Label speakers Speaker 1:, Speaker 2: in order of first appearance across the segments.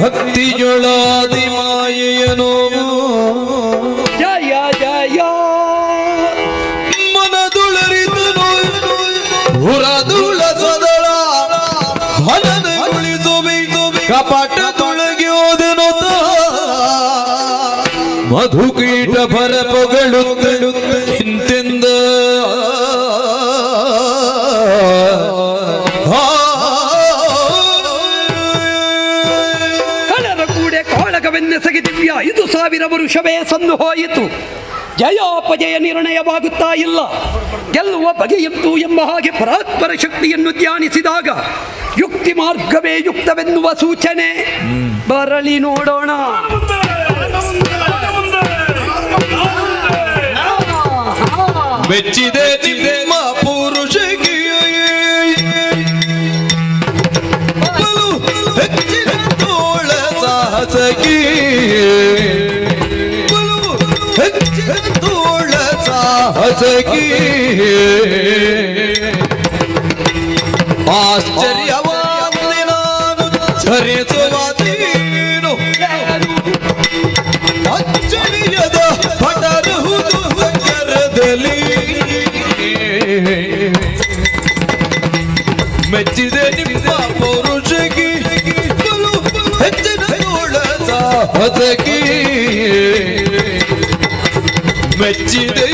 Speaker 1: ಭಕ್ತಿಯೊಳಾದಿ ಮಾಯೆಯನು.
Speaker 2: ಜಯ ಜಯ
Speaker 1: ಮನದುಳರಿದನು. ಹುರದುಳ ಸದಳ. ಹನನ ಕಪಟ ಓದೆನು ಮಧುಕೀಟ ಭರಪಗಳು ಇಂತೆಂದ
Speaker 2: ಸಾವಿರ ವೃಷವೇ ಸಂದು ಹೋಯಿತು. ಜಯೋಪಜಯ ನಿರ್ಣಯವಾಗುತ್ತಾ ಇಲ್ಲ. ಗೆಲ್ಲುವ ಬಗೆಯಂತು ಎಂಬ ಹಾಗೆ ಪರಾತ್ಪರ ಶಕ್ತಿಯನ್ನು ಧ್ಯಾನಿಸಿದಾಗ ಯುಕ್ತಿ ಮಾರ್ಗವೇ ಯುಕ್ತವೆನ್ನುವ ಸೂಚನೆ. ಬರಲಿ ನೋಡೋಣ.
Speaker 1: ಮೆಚ್ಚಿದೆ ನಿಮ್ಮ ಪುರುಷಗೆ. ಹೆಚ್ಚಿನ ತೋಳ ಆಶ್ಚರ್ಯವಾಗಲಿ ನಾನು ಚರಿಸುವಾದೀನು ಅಚ್ಚರಿಯದ ಪಟರುವುದು ಕರದಲ್ಲಿ ಮೆಚ್ಚಿದೆ ನಿಮ್ಮ ಪೌರುಷಗಿ ಹೆಚ್ಚಿನ ಸಾಹಸಗಿ ಮೆಚ್ಚಿದೆ.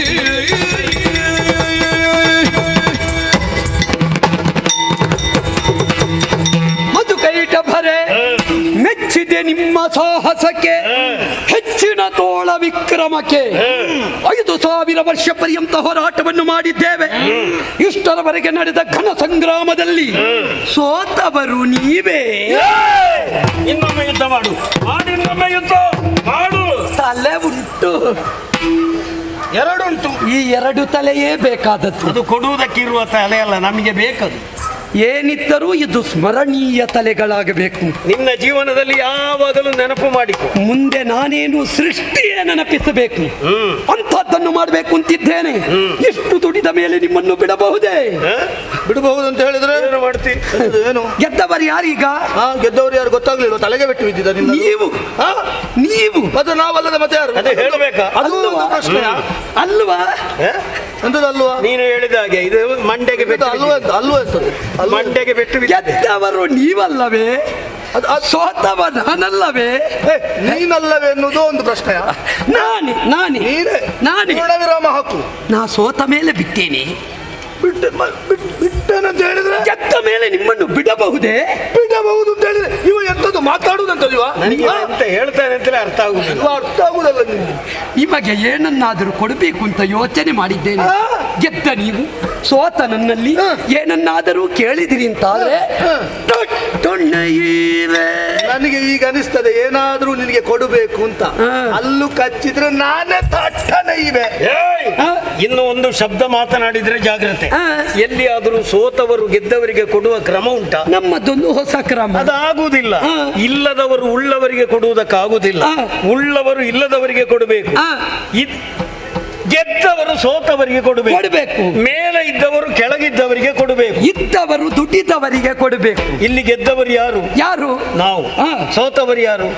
Speaker 2: ಮಧುಕೈಟ ಭರೆ ಮೆಚ್ಚಿದೆ ನಿಮ್ಮ ಸಾಹಸಕ್ಕೆ ಹೆಚ್ಚಿನ ತೋಳ ವಿಕ್ರಮಕ್ಕೆ. ಐದು ಸಾವಿರ ವರ್ಷ ಪರ್ಯಂತ ಹೋರಾಟವನ್ನು ಮಾಡಿದ್ದೇವೆ. ಇಷ್ಟರವರೆಗೆ ನಡೆದ ಘನ ಸಂಗ್ರಾಮದಲ್ಲಿ ಸೋತವರು ನೀವೇ.
Speaker 3: ಇನ್ನೊಮ್ಮೆ ಯುದ್ಧ ಮಾಡು. ಮಾಡಿ ಇನ್ನೊಮ್ಮೆ ಯುದ್ಧ ಮಾಡು.
Speaker 2: ತಲೆ ಉಂಟು.
Speaker 3: ಎರಡುಂಟು.
Speaker 2: ಈ ಎರಡು ತಲೆಯೇ ಬೇಕಾದದ್ದು.
Speaker 3: ಅದು ಕೊಡುವುದಕ್ಕಿರುವ ತಲೆ ಅಲ್ಲ ನಮಗೆ ಬೇಕದು
Speaker 2: ಏನಿದ್ದರೂ ಇದು ಸ್ಮರಣೀಯ ತಲೆಗಳಾಗಬೇಕು.
Speaker 3: ನಿನ್ನ ಜೀವನದಲ್ಲಿ ಯಾವಾಗಲೂ ನೆನಪು ಮಾಡಿ
Speaker 2: ಮುಂದೆ ನಾನೇನು ಸೃಷ್ಟಿಯೇ ನೆನಪಿಸಬೇಕು. ಅಂತದ್ದನ್ನು ಮಾಡಬೇಕು ಅಂತಿದ್ದೇನೆ. ಎಷ್ಟು ದುಡಿದ ಮೇಲೆ ನಿಮ್ಮನ್ನು ಬಿಡಬಹುದೇ?
Speaker 4: ಬಿಡಬಹುದು ಅಂತ ಹೇಳಿದ್ರೆ?
Speaker 3: ಏನು ಮಾಡ್ತಿ?
Speaker 4: ಏನು?
Speaker 2: ಗೆದ್ದವರು ಯಾರೀಗ?
Speaker 4: ಆ ಗೆದ್ದವರು ಯಾರು ಗೊತ್ತಾಗ್ಲಿಲ್ಲ. ತಲೆಗೆ ಬಿಟ್ಟು ಬಿದ್ದಿದ್ದ ನಿನ್ನ
Speaker 2: ನೀವು.
Speaker 4: ಹಾ?
Speaker 2: ನೀವು.
Speaker 4: ಅದು ನಾವಲ್ಲದ ಮತ್ತೆ ಯಾರು?
Speaker 3: ಅದೇ ಹೇಳಬೇಕಾ?
Speaker 4: ಅದು ಒಂದು
Speaker 2: ಅಲ್ವಾ?
Speaker 4: ಎಂತದಲ್ವಾ
Speaker 3: ನೀನು ಹೇಳಿದ ಹಾಗೆ ಇದು ಮಂಡೆಗೆ ಬೆಟ್ಟು
Speaker 4: ಅಲ್ವಾ
Speaker 3: ಬಿದ್ದಿದೆ.
Speaker 4: ಅಲ್ವಾ ಹೆಸರು ಅಲ್ವಾ?
Speaker 3: ಮಂಡೆಗೆ ಬೆಟ್ಟು.
Speaker 2: ಗೆದ್ದವರು ನೀವಲ್ಲವೇ?
Speaker 4: ಅದು- ಅದು-
Speaker 2: ಸೋತವ ನಾನಲ್ಲವೇ?
Speaker 4: ಏ, ನೀನಲ್ಲವೇ ಎನ್ನುವುದು ಒಂದು ಪ್ರಶ್ನೆ
Speaker 2: ನಾನೇ ನಾನೇ
Speaker 4: ನೀನೇ.
Speaker 2: ನಾನೇ.
Speaker 4: ವಿರಾಮ ಹಾಕು.
Speaker 2: ನಾ ಸೋತ ಮೇಲೆ ಬಿಟ್ಟೇನೆ.
Speaker 4: ಬಿಟ್ಟೆ. ಬಿಟ್ಟೇನಂತ ಹೇಳಿದ್ರೆ?
Speaker 2: ಗೆದ್ದ ಮೇಲೆ ನಿಮ್ಮನ್ನು ಬಿಡಬಹುದೇ?
Speaker 4: ಬಿಡಬಹುದು ಅಂತ ಹೇಳಿದ್ರೆ ಇವ ಎಂತದ್ದು ಮಾತಾಡುದಂತ
Speaker 3: ನನಗೆ ಅಂತ ಹೇಳ್ತಾನೆ ಅಂತಲೇ ಅರ್ಥ ಆಗುದಿಲ್ಲ.
Speaker 4: ಅರ್ಥ ಆಗುದಲ್ಲ ನಿಮ್ಗೆ.
Speaker 2: ನಿಮಗೆ ಏನನ್ನಾದರೂ ಕೊಡಬೇಕು ಅಂತ ಯೋಚನೆ ಮಾಡಿದ್ದೇನೆ. ಗೆದ್ದ ನೀವು. ಸೋತ ನನ್ನಲ್ಲಿ ಏನನ್ನಾದರೂ ಕೇಳಿದಿರಿ ಅಂತಾದ್ರೆ ಆದ್ರೆ
Speaker 4: ನನಗೆ ಈಗ ಅನಿಸ್ತದೆ ಏನಾದ್ರೂ ನಿನಗೆ ಕೊಡಬೇಕು ಅಂತ. ಅಲ್ಲೂ ಕಚ್ಚಿದ್ರೆ ನಾನೇ ತಟ್ಟನೆ ಇವೆ!
Speaker 3: ಇನ್ನು ಒಂದು ಶಬ್ದ ಮಾತನಾಡಿದ್ರೆ ಜಾಗ್ರತೆ.
Speaker 2: ಎಲ್ಲಿ
Speaker 3: ಆದರೂ ಸೋತವರು ಗೆದ್ದವರಿಗೆ ಕೊಡುವ ಕ್ರಮ ಉಂಟಾ?
Speaker 2: ನಮ್ಮದೊಂದು ಹೊಸ ಕ್ರಮ.
Speaker 3: ಅದಾಗುವುದಿಲ್ಲ. ಇಲ್ಲದವರು ಉಳ್ಳವರಿಗೆ ಕೊಡುವುದಕ್ಕಾಗುವುದಿಲ್ಲ. ಉಳ್ಳವರು ಇಲ್ಲದವರಿಗೆ ಕೊಡಬೇಕು. ಗೆದ್ದವರು ಸೋತವರಿಗೆ ಕೊಡಬೇಕು.
Speaker 2: ಕೊಡಬೇಕು.
Speaker 3: ಮೇಲೆ ಇದ್ದವರು ಕೆಳಗಿದ್ದವರಿಗೆ ಕೊಡಬೇಕು.
Speaker 2: ಇದ್ದವರು ದುಡ್ಡಿದ್ದವರಿಗೆ ಕೊಡಬೇಕು.
Speaker 3: ಇಲ್ಲಿ ಗೆದ್ದವರು ಯಾರು?
Speaker 2: ಯಾರು?
Speaker 3: ನಾವು.
Speaker 2: ಆ.
Speaker 3: ಸೋತವರು ಯಾರು?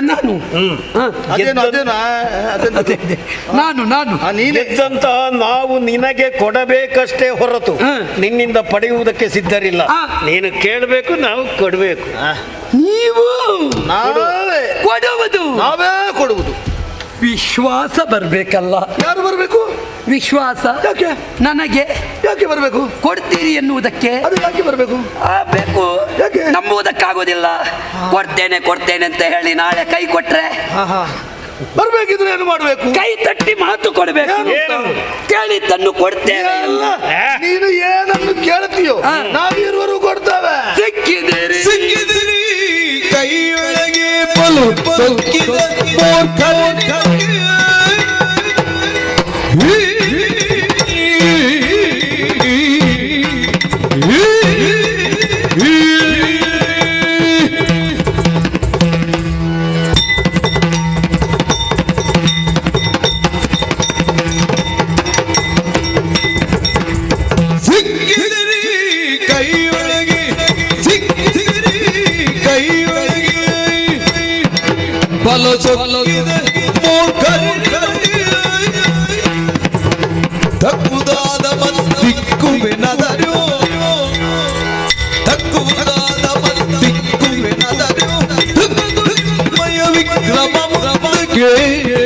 Speaker 2: ನಾನು.
Speaker 3: ಹ್ಮ್.
Speaker 2: ಆ,
Speaker 4: ಅದೇನು ಅದೇನು ಆ, ಅದೆಂತದು?
Speaker 2: ಅದೇ, ಅದೇ. ನಾನು ನಾನು.
Speaker 4: ಆ, ನೀನೇ.
Speaker 3: ಗೆದ್ದಂತಹ ನಾವು ನಿನಗೆ ಕೊಡಬೇಕಷ್ಟೇ ಹೊರತು
Speaker 2: ಹ.
Speaker 3: ನಿನ್ನಿಂದ ಪಡೆಯುವುದಕ್ಕೆ ಸಿದ್ಧರಿಲ್ಲ.
Speaker 2: ಆ.
Speaker 3: ನೀನು ಕೇಳಬೇಕು ನಾವು ಕೊಡಬೇಕು.
Speaker 2: ನೀವು
Speaker 4: ನಾವೇ.
Speaker 2: ಕೊಡುವುದು.
Speaker 4: ನಾವೇ ಕೊಡುವುದು.
Speaker 2: ವಿಶ್ವಾಸ ಬರಬೇಕಲ್ಲ.
Speaker 4: ಯಾರು ಬರಬೇಕು?
Speaker 2: ವಿಶ್ವಾಸ
Speaker 4: ಯಾಕೆ?
Speaker 2: ನನಗೆ
Speaker 4: ಯಾಕೆ ಬರಬೇಕು?
Speaker 2: ಕೊಡ್ತೀರಿ ಎನ್ನುವುದಕ್ಕೆ
Speaker 4: ಅದು ಯಾಕೆ ಬರಬೇಕು?
Speaker 2: ಆ, ಬೇಕು.
Speaker 4: ಯಾಕೆ?
Speaker 2: ನಂಬುವುದಕ್ಕಾಗೋದಿಲ್ಲ. ಕೊಡ್ತೇನೆ ಕೊಡ್ತೇನೆ ಅಂತ ಹೇಳಿ ನಾಳೆ ಕೈ ಕೊಟ್ರೆ
Speaker 4: ಬರ್ಬೇಕಿದ್ರೆ ಏನು ಮಾಡಬೇಕು?
Speaker 2: ಕೈ ತಟ್ಟಿ ಮಾತು ಕೊಡಬೇಕು.
Speaker 3: ಏನು?
Speaker 2: ಕೇಳಿದ್ದನ್ನು ಕೊಡ್ತೇವೆ
Speaker 3: ಅಲ್ಲ
Speaker 4: ನೀನು ಏನನ್ನು ಕೇಳ್ತೀಯೋ?
Speaker 2: ಆ.
Speaker 4: ನಾವಿರುವರು ಕೊಡ್ತೇವೆ.
Speaker 2: ಸಿಕ್ಕಿದಿರಿ
Speaker 1: ಸಿಕ್ಕಿದಿರಿ கையழகே பலு போர்க்கல் ಮುರಮಗೆ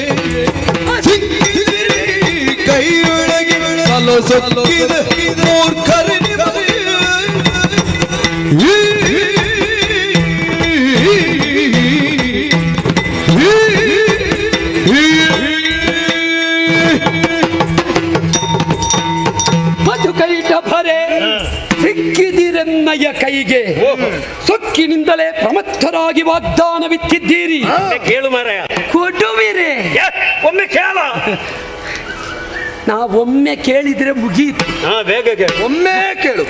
Speaker 1: ಕೈಯೊಳಗೆ
Speaker 2: ಮಧುಕೈಟ ಭರೆ ಸಿಕ್ಕಿದಿರೆನ್ನಯ್ಯ ಕೈಗೆ. ಸೊಕ್ಕಿನಿಂದಲೇ ಪ್ರಮತ್ತರಾಗಿ ವಾಗ್ದಾನವಿತ್ತಿದ್ದೀರಿ.
Speaker 3: ಕೇಳು ಮಾರಾಯ. ಒಮ್ಮೆ ಕೇಳ.
Speaker 2: ನಾವೊಮ್ಮೆ ಕೇಳಿದ್ರೆ ಮುಗೀತು.
Speaker 3: ಹಾ ಬೇಗ ಕೇಳು.
Speaker 4: ಒಮ್ಮೆ ಕೇಳು.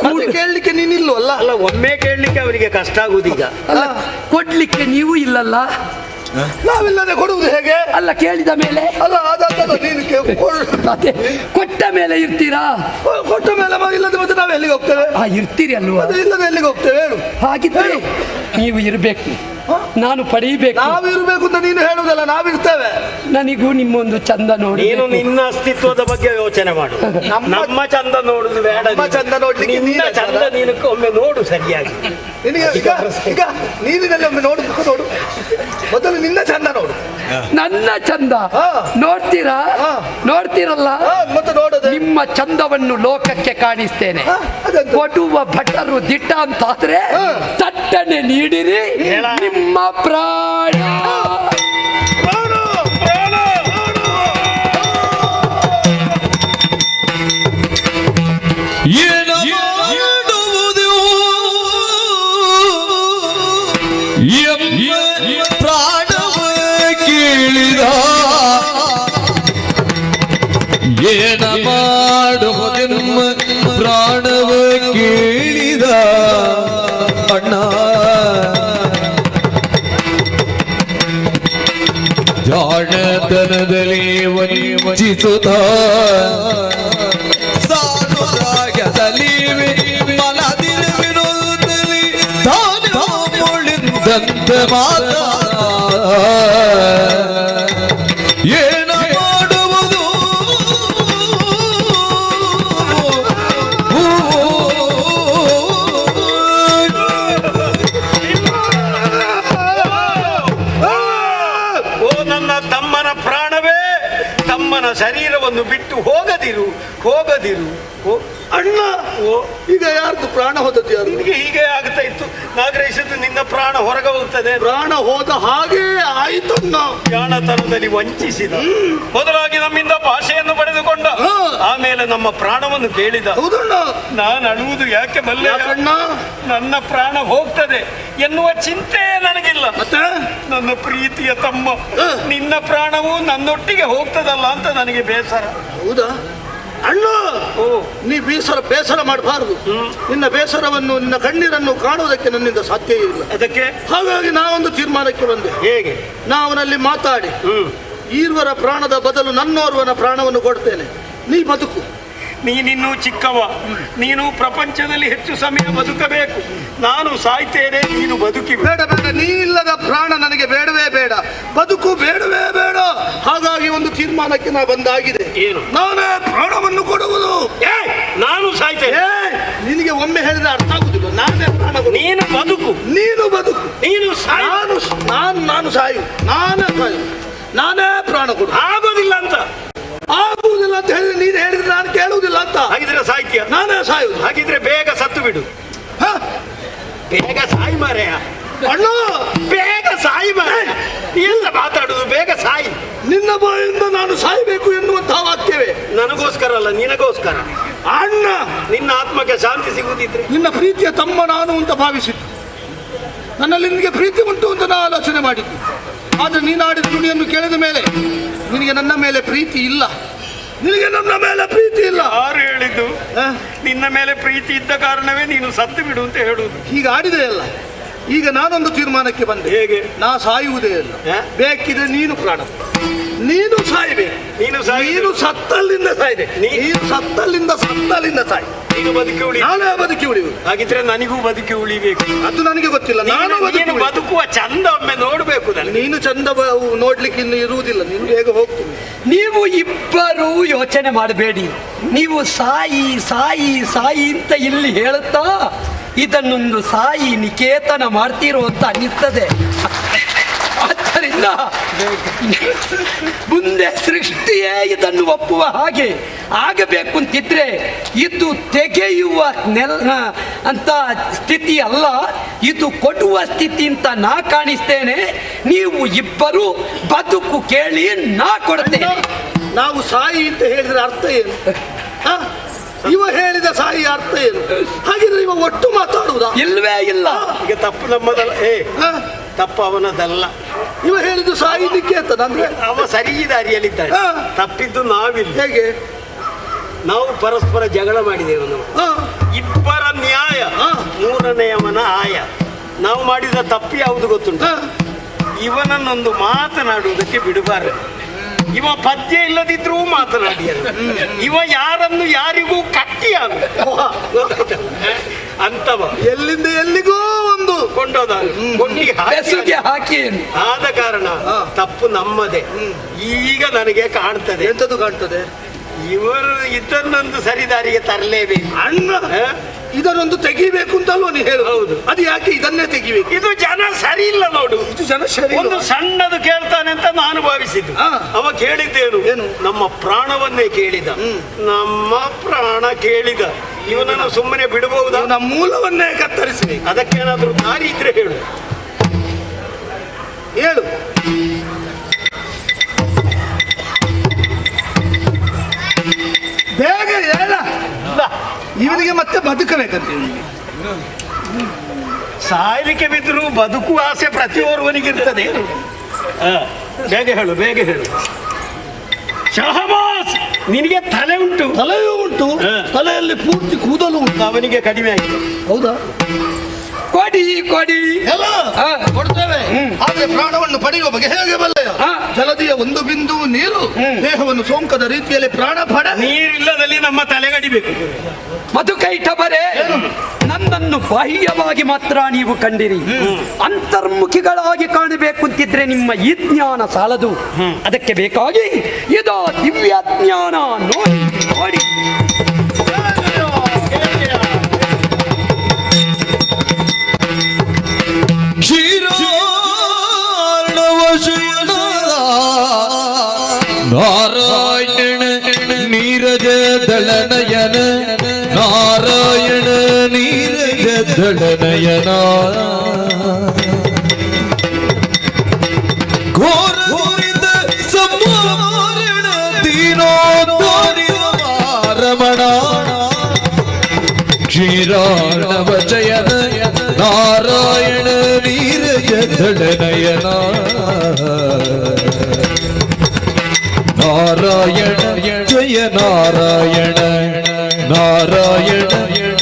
Speaker 4: ಕೂಡ ಕೇಳಲಿಕ್ಕೆ ನೀನಿಲ್ವಲ್ಲ
Speaker 3: ಅಲ್ಲ? ಒಮ್ಮೆ ಕೇಳಲಿಕ್ಕೆ ಅವರಿಗೆ ಕಷ್ಟ ಆಗುದೀಗ
Speaker 2: ಅಲ್ಲ ಕೊಡ್ಲಿಕ್ಕೆ ನೀವು ಇಲ್ಲಲ್ಲ?
Speaker 4: ನಾವಿಲ್ಲದೆ ಕೊಡುವುದು ಹೇಗೆ?
Speaker 2: ಅಲ್ಲ ಕೇಳಿದ ಮೇಲೆ?
Speaker 4: ಅಲ್ಲ ಅದಲ್ಲ ನೀನು ಕೇ-
Speaker 2: ಅದೇ ಕೊಟ್ಟ ಮೇಲೆ ಇರ್ತೀರಾ?
Speaker 4: ಕೊಟ್ಟ ಮೇಲೆ ಇಲ್ಲದೆ ಮತ್ತೆ ನಾವು ಎಲ್ಲಿಗೆ ಹೋಗ್ತೇವೆ?
Speaker 2: ಹಾ ಇರ್ತೀರಿ ಅಲ್ವಾ?
Speaker 4: ಇಲ್ಲದೆ ಎಲ್ಲಿಗೆ ಹೋಗ್ತೇವೆ ಹೇಳು.
Speaker 2: ಹಾಗಿದ್ರೆ ನೀವು ಇರಬೇಕು. ನಾನು ಪಡೆಯಬೇಕು.
Speaker 4: ನಾವು ಇರಬೇಕು ಅಂತ ನೀನು ಹೇಳುದಲ್ಲ ನಾವಿರ್ತೇವೆ.
Speaker 2: ನನಗೂ ನಿಮ್ಮೊಂದು ಚಂದ ನೋಡಿ
Speaker 3: ನೀನು ನಿನ್ನ ಅಸ್ತಿತ್ವದ ಬಗ್ಗೆ ಯೋಚನೆ ಮಾಡು.
Speaker 4: ನಮ್ಮ-
Speaker 3: ಚಂದ ನೋಡುದು ಬೇಡ
Speaker 4: ನಮ್ಮ ಚಂದ ನೋಡ್ಲಿಕ್ಕೆ
Speaker 3: ನಿನ್ನ ಚಂದ
Speaker 4: ಚಂದ.
Speaker 3: ನೀನು ಒಮ್ಮೆ ನೋಡು ಸರಿಯಾಗಿ.
Speaker 4: ನಿನಗೆ ಈಗ ಈಗ ನೀರಿನಲ್ಲಿ ಒಮ್ಮೆ ನೋಡು ನೋಡು. ಮೊದಲು ನಿನ್ನ ಚಂದ ನೋಡು.
Speaker 2: ನನ್ನ ಚಂದ?
Speaker 4: ಹಾ.
Speaker 2: ನೋಡ್ತೀರಾ?
Speaker 4: ಹಾ.
Speaker 2: ನೋಡ್ತೀರಲ್ಲ?
Speaker 4: ಹಾ, ಮತ್ತೆ ನೋಡದೆ.
Speaker 2: ನಿಮ್ಮ ಚಂದವನ್ನು ಲೋಕಕ್ಕೆ ಕಾಣಿಸ್ತೇನೆ.
Speaker 4: ಹಾ, ಅದೆಂತ?
Speaker 2: ಕೊಡುವ ಭಟರು ದಿಟ್ಟ ಅಂತಾದ್ರೆ
Speaker 4: ಹಾ.
Speaker 2: ತಟ್ಟನೆ ನೀಡಿರಿ
Speaker 3: ಹೇಳ.
Speaker 2: ನಿಮ್ಮ ಪ್ರಾಣ.
Speaker 1: ಜಾಣತನದಲ್ಲಿ ವಂಚಿಸುತ್ತ ಸಾನುರಾಗದಲ್ಲಿ ಮನದಿರುವಿರುವುದಲ್ಲಿ ತಾನು ಮುಳಿದಂತೆ ಮಾತ ಏನ
Speaker 3: ಶರೀರವನ್ನು ಬಿಟ್ಟು ಹೋಗದಿರು ಹೋಗದಿರು. ಓ
Speaker 4: ಅಣ್ಣ
Speaker 3: ಓ
Speaker 4: ಈಗ ಯಾರ್ದು ಪ್ರಾಣ ಹೋದದ್ದು ಯಾರು?
Speaker 3: ನಿನಗೆ ಹೀಗೆ ಆಗ್ತಾ ಇತ್ತು. ನಾಗರೇಶದ್ದು ನಿನ್ನ ಪ್ರಾಣ ಹೊರಗೆ ಹೋಗ್ತದೆ.
Speaker 4: ಪ್ರಾಣ ಹೋದ ಹಾಗೆ ಆಯ್ತು
Speaker 3: ಜಾಣತನದಲ್ಲಿ ವಂಚಿಸಿದ. ಮೊದಲಾಗಿ ನಮ್ಮಿಂದ ಭಾಷೆಯನ್ನು ಪಡೆದುಕೊಂಡ.
Speaker 4: ಹಾ.
Speaker 3: ಆಮೇಲೆ ನಮ್ಮ ಪ್ರಾಣವನ್ನು ಕೇಳಿದ.
Speaker 4: ಹೌದಣ್ಣ.
Speaker 3: ನಾನು ಅಳುವುದು ಯಾಕೆ ಬಲ್ಲೆ
Speaker 4: ಯಾಕಣ್ಣ?
Speaker 3: ನನ್ನ ಪ್ರಾಣ ಹೋಗ್ತದೆ ಎನ್ನುವ ಚಿಂತೆ ನನಗಿಲ್ಲ.
Speaker 4: ಮತ್ತೆ?
Speaker 3: ನನ್ನ ಪ್ರೀತಿಯ ತಮ್ಮ.
Speaker 4: ಹ.
Speaker 3: ನಿನ್ನ ಪ್ರಾಣವು ನನ್ನೊಟ್ಟಿಗೆ ಹೋಗ್ತದಲ್ಲ ಅಂತ ನನಗೆ ಬೇಸರ.
Speaker 4: ಹೌದಾ? ಅಣ್ಣ
Speaker 3: ಓ.
Speaker 4: ನೀ ಬೇಸರ ಬೇಸರ ಮಾಡಬಾರದು. ನಿನ್ನ ಬೇಸರವನ್ನು ನಿನ್ನ ಕಣ್ಣೀರನ್ನು ಕಾಣುವುದಕ್ಕೆ ನನ್ನಿಂದ ಸಾಧ್ಯ ಇಲ್ಲ.
Speaker 3: ಅದಕ್ಕೆ?
Speaker 4: ಹಾಗಾಗಿ ನಾವೊಂದು ತೀರ್ಮಾನಕ್ಕೆ ಬಂದೆ.
Speaker 3: ಹೇಗೆ?
Speaker 4: ನಾವನಲ್ಲಿ ಮಾತಾಡಿ.
Speaker 3: ಹ್ಮ್.
Speaker 4: ಈರ್ವರ ಪ್ರಾಣದ ಬದಲು ನನ್ನೋರ್ವನ ಪ್ರಾಣವನ್ನು ಕೊಡ್ತೇನೆ. ನೀ ಬದುಕು.
Speaker 3: ನೀನಿನ್ನು ಚಿಕ್ಕವ. ನೀನು ಪ್ರಪಂಚದಲ್ಲಿ ಹೆಚ್ಚು ಸಮಯ ಬದುಕಬೇಕು. ನಾನು ಸಾಯ್ತೇನೆ ನೀನು ಬದುಕಿ
Speaker 4: ಬೇಡ ಬೇಡ ನೀ ಇಲ್ಲದ ಪ್ರಾಣ ನನಗೆ ಬೇಡವೇ ಬೇಡ. ಬದುಕು ಬೇಡವೇ ಬೇಡ. ಹಾಗಾಗಿ ಒಂದು ತೀರ್ಮಾನಕ್ಕೆ ನಾ ಬಂದಾಗಿದೆ.
Speaker 3: ಏನು?
Speaker 4: ನಾನೇ ಪ್ರಾಣವನ್ನು ಕೊಡುವುದು.
Speaker 3: ನಾನು ಸಾಯ್ತೇನೆ.
Speaker 4: ನಿನಗೆ ಒಮ್ಮೆ ಹೇಳಿದ್ರೆ ಅರ್ಥ ಆಗುದಿಲ್ಲ. ನಾನೇ ಪ್ರಾಣ.
Speaker 3: ನೀನು ಬದುಕು.
Speaker 4: ನೀನು ಬದುಕು.
Speaker 3: ನೀನು
Speaker 4: ನಾನು ನಾನು ನಾನು ಸಾಯು. ನಾನೇ ಸಾಯು. ನಾನೇ ಪ್ರಾಣ ಕೊಡು
Speaker 3: ಆಗೋದಿಲ್ಲ ಅಂತ.
Speaker 4: ಆಗುವುದಿಲ್ಲ ಅಂತ ನಾನು
Speaker 3: ಹಾಗಿದ್ರೆ ಸಾಹಿತ್ಯ
Speaker 4: ನಾನೇ ಸಾಯು
Speaker 3: ಹಾಗಿದ್ರೆ ಬೇಗ ಸತ್ತು ಬಿಡು.
Speaker 4: ಹ?
Speaker 3: ಬೇಗ ಸಾಯಿ ಮಾರೆಯ
Speaker 4: ಅಣ್ಣ!
Speaker 3: ಬೇಗ ಸಾಯಿ ಮಾರೆ ಎಲ್ಲ ಮಾತಾಡುದು ಬೇಗ ಸಾಯಿ.
Speaker 4: ನಿನ್ನ ಬಾಯಿಂದ ನಾನು ಸಾಯಬೇಕು ಎನ್ನುವಂತಹ ವಾಕ್ಯವೇ?
Speaker 3: ನನಗೋಸ್ಕರ ಅಲ್ಲ ನಿನಗೋಸ್ಕರ.
Speaker 4: ಅಣ್ಣ!
Speaker 3: ನಿನ್ನ ಆತ್ಮಕ್ಕೆ ಶಾಂತಿ ಸಿಗುವುದಿದ್ರೆ
Speaker 4: ನಿನ್ನ ಪ್ರೀತಿಯ ತಮ್ಮ ನಾನು ಅಂತ ಭಾವಿಸಿದ್ದು. ನನ್ನಲ್ಲಿ ನಿನಗೆ ಪ್ರೀತಿ ಉಂಟು ಅಂತ ನಾನು ಆಲೋಚನೆ ಮಾಡಿದ್ದು. ಆದರೆ ನೀನಾಡಿದ ನುಡಿಯನ್ನು ಕೇಳಿದ ಮೇಲೆ ನಿನಗೆ ನನ್ನ ಮೇಲೆ ಪ್ರೀತಿ ಇಲ್ಲ. ನಿನಗೆ ನನ್ನ ಮೇಲೆ ಪ್ರೀತಿ ಇಲ್ಲ.
Speaker 3: ಯಾರು ಹೇಳಿದ್ದು? ನಿನ್ನ ಮೇಲೆ ಪ್ರೀತಿ ಇದ್ದ ಕಾರಣವೇ ನೀನು ಸತ್ತು ಬಿಡು ಅಂತ ಹೇಳುವುದು.
Speaker 4: ಹೀಗೆ ಆಡಿದೆ ಅಲ್ಲ ಈಗ ನಾನೊಂದು ತೀರ್ಮಾನಕ್ಕೆ ಬಂದೆ.
Speaker 3: ಹೇಗೆ?
Speaker 4: ನಾ ಸಾಯುವುದೇ ಇಲ್ಲ.
Speaker 3: ಹ?
Speaker 4: ಬೇಕಿದ್ರೆ ನೀನು ಪ್ರಾಣ. ನೀನು ಸಾಯಬೇಕು
Speaker 3: ನೀನು ಸಾಯಿ
Speaker 4: ನೀನು ಸತ್ತಲ್ಲಿಂದ ಸಾಯ್ದೆ
Speaker 3: ನೀ-
Speaker 4: ನೀನು ಸತ್ತಲ್ಲಿಂದ ಸತ್ತಲ್ಲಿಂದ ಸಾಯಿ.
Speaker 3: ನೀನು ಬದುಕಿ ಉಳಿ
Speaker 4: ನಾನು ಬದುಕಿ ಉಳಿಯುವುದು.
Speaker 3: ಹಾಗಿದ್ರೆ ನನಗೂ ಬದುಕಿ ಉಳಿಬೇಕು.
Speaker 4: ಅದು ನನಗೆ ಗೊತ್ತಿಲ್ಲ. ನಾನು
Speaker 3: ನೀನು
Speaker 4: ಬದುಕಿ
Speaker 3: ನೀನು
Speaker 4: ಉಳಿಯುವುದು.
Speaker 3: ಬದುಕುವ ಚಂದ ಒಮ್ಮೆ ನೋಡಬೇಕು ನನಗೆ.
Speaker 4: ನೀನು ಚಂದ ಬ- ನೋಡ್ಲಿಕ್ಕೆ ಇನ್ನು ಇರುವುದಿಲ್ಲ. ನೀನು ಬೇಗ ಹೋಗ್ತೀನಿ
Speaker 2: ನೀವು ಇಬ್ಬರು ಯೋಚನೆ ಮಾಡಬೇಡಿ. ನೀವು ಸಾಯಿ ಸಾಯಿ ಸಾಯಿ ಅಂತ ಇಲ್ಲಿ ಹೇಳುತ್ತಾ ಇದನ್ನೊಂದು ಸಾಯಿ ನಿಕೇತನ ಮಾಡ್ತೀರೋ ಅಂತ ಅನ್ನಿಸ್ತದೆ. ಆದ್ದರಿಂದ ಮುಂದೆ ಸೃಷ್ಟಿಯೇ ಇದನ್ನು ಒಪ್ಪುವ ಹಾಗೆ ಆಗಬೇಕು ಅಂತಿದ್ರೆ ಇದು ತೆಗೆಯುವ ನೆಲ ಅಂತ ಸ್ಥಿತಿ ಅಲ್ಲ. ಇದು ಕೊಡುವ ಸ್ಥಿತಿ ಅಂತ ನಾ ಕಾಣಿಸ್ತೇನೆ. ನೀವು ಇಬ್ಬರು ಬದುಕು ಕೇಳಿ ನಾ ಕೊಡ್ತೇನೆ.
Speaker 4: ನಾವು ಸಾಯಿ ಅಂತ ಹೇಳಿದ್ರೆ ಅರ್ಥ ಏನು? ಹ? ಇವ ಹೇಳಿದ ಸಾಯಿ ಅರ್ಥ ಏನು? ಹಾಗಿದ್ರೆ ಇವ ಒಟ್ಟು ಮಾತಾಡುವುದಾ?
Speaker 2: ಇಲ್ವೇ ಇಲ್ಲ.
Speaker 3: ಈಗ ತಪ್ಪು ನಮ್ಮದಲ್ಲ. ಏ? ತಪ್ಪು ಅವನದಲ್ಲ.
Speaker 4: ಇವ ಹೇಳಿದ್ದು ಸಾಯಿದಕ್ಕೆ ಅಂತ ಅಂದ್ರೆ
Speaker 3: ಅವ ಸರಿ ದಾರಿಯಲ್ಲಿದ್ದಾನೆ.
Speaker 4: ಹಾ.
Speaker 3: ತಪ್ಪಿದ್ದು ನಾವಿಲ್ಲ.
Speaker 4: ಹೇಗೆ?
Speaker 3: ನಾವು ಪರಸ್ಪರ ಜಗಳ ಮಾಡಿದೆವು ನಾವು.
Speaker 4: ಹ?
Speaker 3: ಇಬ್ಬರ ನ್ಯಾಯ
Speaker 4: ಹಾ.
Speaker 3: ಮೂರನೆಯವನ ಆಯ. ನಾವು ಮಾಡಿದ ತಪ್ಪು ಯಾವುದು ಗೊತ್ತುಂಟು?
Speaker 4: ಹ?
Speaker 3: ಇವನನ್ನೊಂದು ಮಾತನಾಡುವುದಕ್ಕೆ ಬಿಡಬಾರದು. ಇವ ಪದ್ಯ ಇಲ್ಲದಿದ್ರೂ ಮಾತನಾಡಿಯಲ್ಲ. ಇವ ಯಾರನ್ನು ಯಾರಿಗೂ ಕಟ್ಟಿಯಾನು ಅಂತವ.
Speaker 4: ಎಲ್ಲಿಂದ ಎಲ್ಲಿಗೂ ಒಂದು.
Speaker 3: ಕೊಂಡೋದ. ಕೊಂಡಿ
Speaker 2: ಬೆಸುಗೆ ಹಾಕಿ
Speaker 3: ಆದ ಕಾರಣ ತಪ್ಪು ನಮ್ಮದೇ. ಈಗ ನನಗೆ ಕಾಣ್ತದೆ.
Speaker 4: ಎಂತದು ಕಾಣ್ತದೆ?
Speaker 3: ಇವರು ಇದನ್ನೊಂದು ಸರಿದಾರಿಗೆ ತರಲೇಬೇಕು.
Speaker 4: ಅಣ್ಣ? ಇದನ್ನೊಂದು ತೆಗಿಬೇಕು ಅಂತಲ್ವ ನೀ ಹೇಳು?
Speaker 3: ಹೌದು.
Speaker 4: ಅದು ಯಾಕೆ ಇದನ್ನೇ ತೆಗಿಬೇಕು?
Speaker 3: ಇದು ಜನ ಸರಿ ಇಲ್ಲ ನೋಡು.
Speaker 4: ಇದು ಜನ ಸರಿ
Speaker 3: ಒಂದು ಸಣ್ಣದು ಕೇಳ್ತಾನೆ ಅಂತ ನಾನು ಭಾವಿಸಿದ್ದು. ಅವ ಕೇಳಿದ್ದೇನು?
Speaker 4: ಏನು?
Speaker 3: ನಮ್ಮ ಪ್ರಾಣವನ್ನೇ ಕೇಳಿದ. ನಮ್ಮ ಪ್ರಾಣ ಕೇಳಿದ. ಇವನನ್ನು ಸುಮ್ಮನೆ ಬಿಡಬಹುದಾ?
Speaker 4: ನಮ್ಮ ಮೂಲವನ್ನೇ ಕತ್ತರಿಸಿ
Speaker 3: ಅದಕ್ಕೇನಾದ್ರೂ ದಾರಿ ಇದ್ರೆ ಹೇಳು.
Speaker 4: ಹೇಳು. ಇವನಿಗೆ ಮತ್ತೆ ಬದುಕಬೇಕಂತ ಇವನಿಗೆ
Speaker 3: ಸಾಯಲಿಕ್ಕೆ ಬಿದ್ದರೂ ಬದುಕುವ ಆಸೆ ಪ್ರತಿಯೋರ್ವನಿಗಿರ್ತದೆ ಹಾ, ಬೇಗ ಹೇಳು ಬೇಗ ಹೇಳು. ಶಹಬಾಸ್ ನಿನಗೆ ತಲೆ ಉಂಟು.
Speaker 4: ತಲೆಯೂ ಉಂಟು. ತಲೆಯಲ್ಲಿ ಪೂರ್ತಿ ಕೂದಲು ಉಂಟು.
Speaker 3: ಅವನಿಗೆ ಕಡಿಮೆ ಆಗಿದೆ.
Speaker 4: ಹೌದಾ?
Speaker 2: ಕೊಡಿ ಕೊಡಿ.
Speaker 4: ಎಲ್ಲ
Speaker 2: ಹಾ.
Speaker 4: ಕೊಡ್ತೇವೆ. ಆದ್ರೆ ಪ್ರಾಣವನ್ನು ಪಡೆಯುವ ಬಗ್ಗೆ ಹೇಗೆ ಬಲ್ಲೆಯ?
Speaker 2: ಹಾ.
Speaker 4: ಜಲದಿಯ ಒಂದು ಬಿಂದು ನೀರು ದೇಹವನ್ನು ಸೋಂಕದ ರೀತಿಯಲ್ಲಿ ಪ್ರಾಣ ಪಡ.
Speaker 3: ನೀರಿಲ್ಲದಲ್ಲಿ ನಮ್ಮ ತಲೆಗಡಿಬೇಕು
Speaker 2: ಮಧುಕೈಟಬರೇ ನನ್ನನ್ನು ಬಾಹ್ಯವಾಗಿ ಮಾತ್ರ ನೀವು ಕಂಡಿರಿ. ಅಂತರ್ಮುಖಿಗಳಾಗಿ ಕಾಣಬೇಕು ಅಂತಿದ್ರೆ ನಿಮ್ಮ ಈ ಜ್ಞಾನ ಸಾಲದು. ಅದಕ್ಕೆ ಬೇಕಾಗಿ ಇದು ದಿವ್ಯ ಜ್ಞಾನ ನೋಡಿ ನೋಡಿ.
Speaker 1: தளநயன நாராயண நீரஜ தளநயனா. கோரித சம்மாரண தீனோ தோரிதமாரமணா க்ஷீராணவஜயன நாராயண
Speaker 3: நீரஜ தளநயனா. நாராயண ஜெய நாராயண நாராயண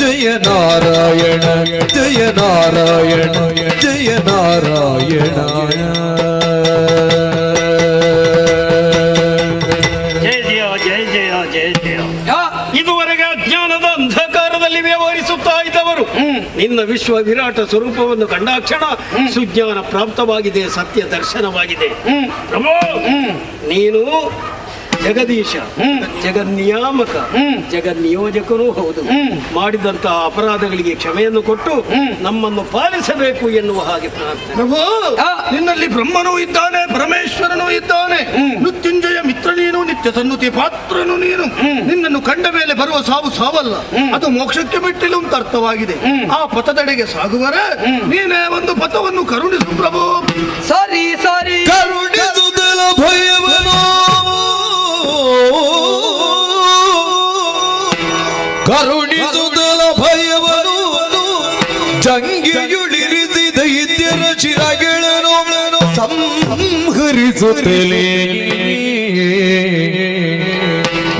Speaker 2: ஜெய
Speaker 3: நாராயண ஜெய நாராயண ஜெய நாராயண ನಿನ್ನ ವಿಶ್ವ ವಿರಾಟ ಸ್ವರೂಪವನ್ನು ಕಂಡಾಕ್ಷಣ ಸುಜ್ಞಾನ ಪ್ರಾಪ್ತವಾಗಿದೆ ಸತ್ಯ ದರ್ಶನವಾಗಿದೆ. ಪ್ರಭು ನೀನು ಜಗದೀಶ ಜಗನ್ನಿಯಾಮಕ ಜಗನ್ನಿಯೋಜಕನೂ ಹೌದು. ಮಾಡಿದಂತಹ ಅಪರಾಧಗಳಿಗೆ ಕ್ಷಮೆಯನ್ನು ಕೊಟ್ಟು ನಮ್ಮನ್ನು ಪಾಲಿಸಬೇಕು ಎನ್ನುವ ಹಾಗೆ ಪ್ರಾರ್ಥನೆ.
Speaker 4: ಪ್ರಭು
Speaker 2: ಆ.
Speaker 4: ನಿನ್ನಲ್ಲಿ ಬ್ರಹ್ಮನೂ ಇದ್ದಾನೆ ಪರಮೇಶ್ವರನೂ ಇದ್ದಾನೆ. ಮೃತ್ಯುಂಜಯ ಮಿತ್ರ ನೀನು ನಿತ್ಯ ಸನ್ನುತಿ ಪಾತ್ರನು ನೀನು. ನಿನ್ನನ್ನು ಕಂಡ ಮೇಲೆ ಬರುವ ಸಾವು ಸಾವಲ್ಲ. ಅದು ಮೋಕ್ಷಕ್ಕೆ ಬಿಟ್ಟಿಲ್ಲ ಅಂತ ಅರ್ಥವಾಗಿದೆ. ಆ ಪಥದೆಡೆಗೆ ಸಾಗುವರೆ ನೀನೇ ಒಂದು ಪಥವನ್ನು ಕರುಣಿಸು ಪ್ರಭು.
Speaker 2: ಸರಿ ಸರಿ.
Speaker 1: ಕರುಣಿಸುತ್ತಲ ಭಯವನು ಕರುಣಿಸುತ್ತಲ ಭಯವನು ಜಂಗಿಯುಳಿರಿಸಿ ದೈತ್ಯರ ಶಿರಗೆಳನು ಸಂಹರಿಸುತ್ತಲೇ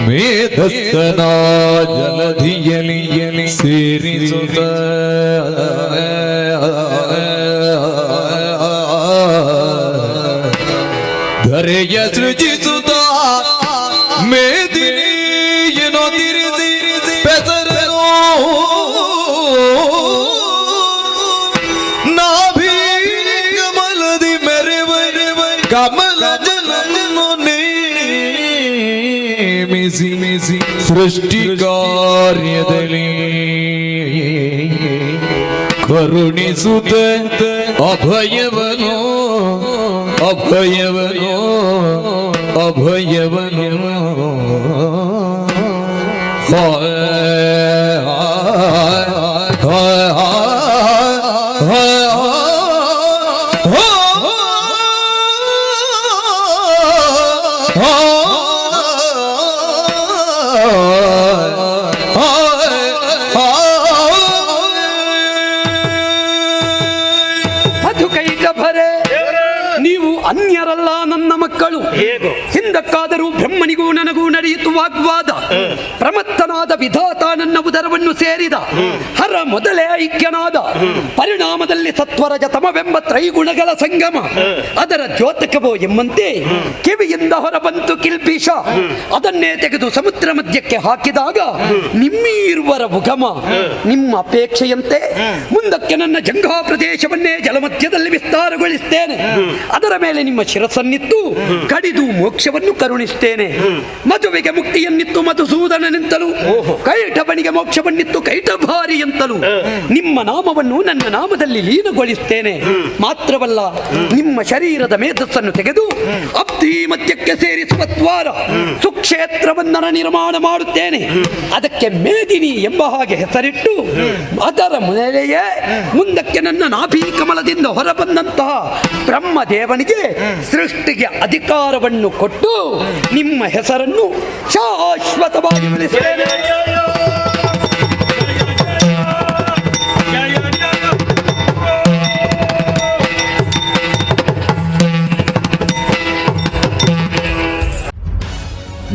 Speaker 1: ಮೇಧಸ್ತನ ಜಲಧಿಯಲಿ ಸೇರಿಸುತ್ತ. ಧರೆಯ ಸೃಜಿಸುತ್ತ. ಕರುಣಿಸಿ ಸೃಷ್ಟಿ ಕಾರ್ಯದಲ್ಲಿ ಕರುಣಿಸುತ್ತ ಅಭಯವನು ಅಭಯವನು ಅಭಯವನು
Speaker 2: ವಾಗ್ವಾದ, ಪ್ರಮತ್ತನಾದ ವಿಧಾತ ನನ್ನ ಉದರವನ್ನು ಸೇರಿದ, ಹರ ಮೊದಲೇ ಐಕ್ಯನಾದ, ಪರಿಣಾಮದಲ್ಲಿ ಸತ್ವರಜ ತಮವೆಂಬ ತ್ರೈಗುಣಗಳ ಸಂಗಮ, ಅದರ ದ್ಯೋತಕವೋ ಎಂಬಂತೆ ಕಿವಿಯಿಂದ ಹೊರಬಂತು ಕಿಲ್ಪೀಶ ಅದನ್ನೇ ತೆಗೆದು ಸಮುದ್ರ ಮಧ್ಯಕ್ಕೆ ಹಾಕಿದಾಗ ನಿಮ್ಮೀರುವರ ಉಗಮ ನಿಮ್ಮ ಅಪೇಕ್ಷೆಯಂತೆ. ಮುಂದಕ್ಕೆ ನನ್ನ ಜಂಘಾ ಪ್ರದೇಶವನ್ನೇ ಜಲಮಧ್ಯದಲ್ಲಿ ವಿಸ್ತಾರಗೊಳಿಸ್ತೇನೆ. ಅದರ ಮೇಲೆ ನಿಮ್ಮ ಶಿರಸನ್ನಿತ್ತು ಕಡಿದು ಮೋಕ್ಷವನ್ನು ಕರುಣಿಸ್ತೇನೆ. ಮದುವೆಗೆ ಮುಕ್ತಿಯನ್ನಿತ್ತು ಮಧುಸೂದನನಿಂತಲೂ. ಕೈಟಬನಿಗೆ ಮೋಕ್ಷವನ್ನಿತ್ತು ಕೈಟಭಾರಿ ಎಂತಲೂ ನಿಮ್ಮ ನಾಮವನ್ನು ನನ್ನ ನಾಮದಲ್ಲಿ ಲೀನಗೊಳಿಸ್ತೇನೆ. ಮಾತ್ರವಲ್ಲ ನಿಮ್ಮ ಶರೀರದ ಮೇಧಸ್ಸನ್ನು ತೆಗೆದು ಅಪ್ತಿ ಮಧ್ಯಕ್ಕೆ ಸೇರಿಸುವ ದ್ವಾರ ಸುಕ್ಷೇತ್ರವನ್ನ ನಿರ್ಮಾಣ ಮಾಡುತ್ತೇನೆ. ಅದಕ್ಕೆ ಮೇದಿನಿ ಎಂಬ ಹಾಗೆ ಹೆಸರಿಟ್ಟು ಅದರ ಮೇಲೆಯೇ ಮುಂದಕ್ಕೆ ನನ್ನ ನಾಭಿ ಕಮಲದಿಂದ ಹೊರಬಂದಂತಹ ಬ್ರಹ್ಮದೇವನಿಗೆ ಸೃಷ್ಟಿಗೆ ಅಧಿಕಾರವನ್ನು ಕೊಟ್ಟು ನಿಮ್ಮ ಹೆಸರನ್ನು ಶಾಶ್ವತವಾಗಿ ಉಳಿಸ್ತೇನೆ